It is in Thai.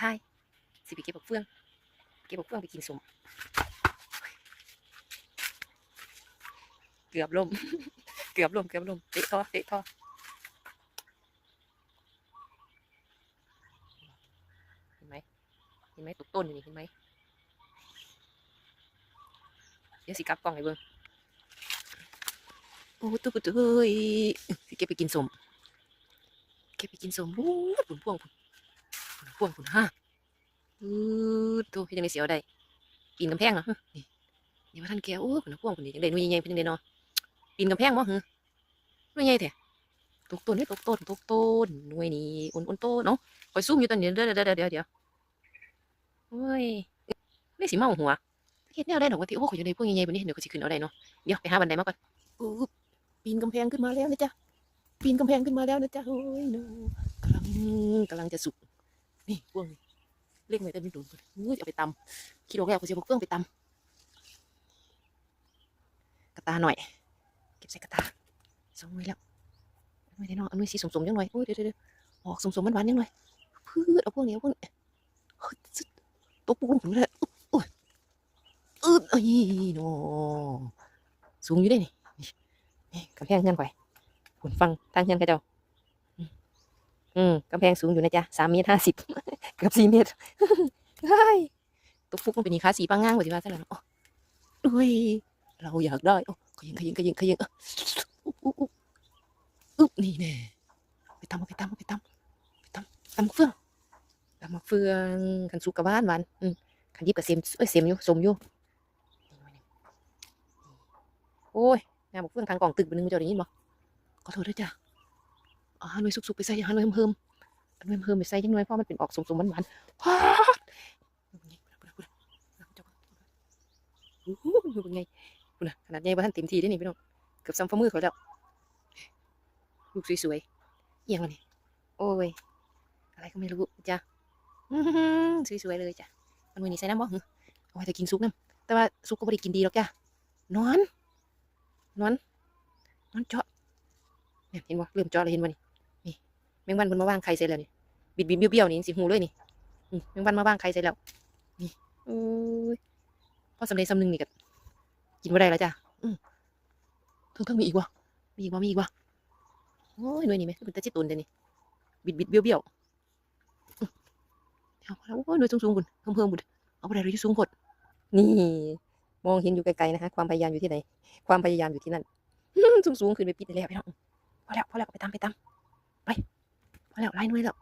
ทายสิไปเก็บบักเฟือง เก็บบักเฟืองไปกินสมเกือบล่ม เกือบล่ม เกือบล่มเตะท่อเตะท่อเห็นไหมเห็นไหมตกต้นอยู่นี่เห็นไหมเดี๋ยวสิกลับกล้องให้เบิ่งโอ้ตุ๊กตุ๊กเอ้ยสิเก็บไปกินสม เก็บไปกินสมโอ้ยผุนพ่วงผุนผุน พวงผุนห้าอือตัวพี่ยังไม่เสียวได้ปีนกำแพงเหรอนี่นี่ว่าท่านแกโอ้ยผุนพวงผุนนี่ยังได้นุ่ยใหญ่เป็นยังไงเนาะปีนกำแพงมั้งเหรอหนุ่ยใหญ่แท้ตกต้นนี่ตกต้นตกต้นหน่วยนี่อ้นอ้นโตเนาะคอยซุ่มอยู่ตอนนี้เดี๋ยวเดี๋ยวเดี๋ยวเดี๋ยวโอ้ยนี่สิเมาหัวเฮ็ดแนวได้ดอกว่าที่โอ้ยอยู่ในพวกใหญ่ๆแบบนี้เดี๋ยวก็สิขึ้นเอาได้เนาะเดี๋ยวไปหาบันไดมาก่อนอู้ปีนกำแพงขึ้นมาแล้วนะจ๊ะปีนกำแพงขึ้นมาแล้วนะจ๊ะโอ้ยนาะกำลังกำลังจะสุก นี่พวกนี้เล็กไว้แต่ไม่โดนเลยเอ้ยเอาไปตำคิดออกแล้วก็จะบกเฟื่องไปตำกระตาหน่อย เก็บใส่กระตาสองหน่วยแล้วเอาได้เนาะเอาหน่วยสีสมๆยังหน่อยโอ้ยเดี๋ยวเดี๋ยวออกสมๆหวานๆยังหน่อยพืชเอาพวกนี้เอาพวกนี้เฮ้ยซึดตกปุ๊บลงผมเลยโอ้ยอืดเอ้ยเนาะสูงอยู่ได้นี่นี่นี่กำแพงเงินข่อยผลฟังทางเงินเขาเจ้า อืมกำแพงสูงอยู่นะจ๊ะสามเมตรห้าสิบเกือบสี่เมตรเฮ้ยตกฟุกมันเป็นนี่ขาสีปังง่างกว่าสิว่าซะแล้วเนาะโอ้ยเราอยากได้โอ้ขยิงขยิงขยิงขยิงอุ๊บอุ๊บอุ๊บอุ๊บนี่แน่ไปตำเอาไปตำเอาไปตำไปตำตำมเฟืองตำมเฟืองขันสุกกับบ้านวานอืมขันยิบกับเสียมเอ้ยเสียมอยู่สมอยู่นี่หน่อยนึ่งโอ้ยงานมะเฟืองทางกล่องตึกเป็นหนึงมันจะได้ยินบ่ขอโทษด้วยจ้ะ อาหาหน่วยสุกๆไปใส่อาหาหน่วยเพิ่มๆเอาหน่วยเพิ่มไปใส่ยังหน่อยเพราะมันเป็นออกสมๆหวานๆพาดโอ้โหเป็นไงคุณน่ะขนาดใหญ่บ้านเต็มที่ได้นี่พี่น้องเกือบซ้ำฝ่ามือเขาแล้วลูกสวยๆเอียงอันนี้โอ้ยอะไรก็ไม่รู้จ้ะสวยๆเลยจ้ะมันวันนี้ใส่น้ำบ่เอาไว้แต่กินซุปน้ำแต่ว่าซุปก็ไม่ได้กินดีหรอกจ้ะนอนนอนนอนเจาะเนี่ยเห็นบ่เริ่มเจาะเลยเห็นบ่นี่ แมงวันมันมาว่างไข่ใส่แล้วนี่บิดบิดเบี้ยวๆนี่สิหูเลยนี่แมงวันมาว่างไข่ใส่แล้วนี่โอ้ยพอสำเร็จสำนึงนี่ก็กินบ่ได้แล้วจ้ะเพิ่งเพิ่งมีอีกวะมีอีกวะมีอีกวะโอ้ยหน่วยนี่ไหมเป็นตาจิตตุนเดี๋ยวนี้บิดบิดเบี้ยวเบี้ยวอื้อเอาพอแล้วโอ้ยหน่วยสูงสูงบุญเพิ่มเพิ่มบุญเอาไปได้เลยที่สูงกดนี่มองเห็นอยู่ไกลๆนะคะความพยายามอยู่ที่ไหน ความพยายามอยู่ที่นั่นสูงสูงขึ้นไปปิดได้แล้วพี่น้องพอแล้วพอแล้วไปตามไปตามไป พอแล้วไล่หน่วยแล้ว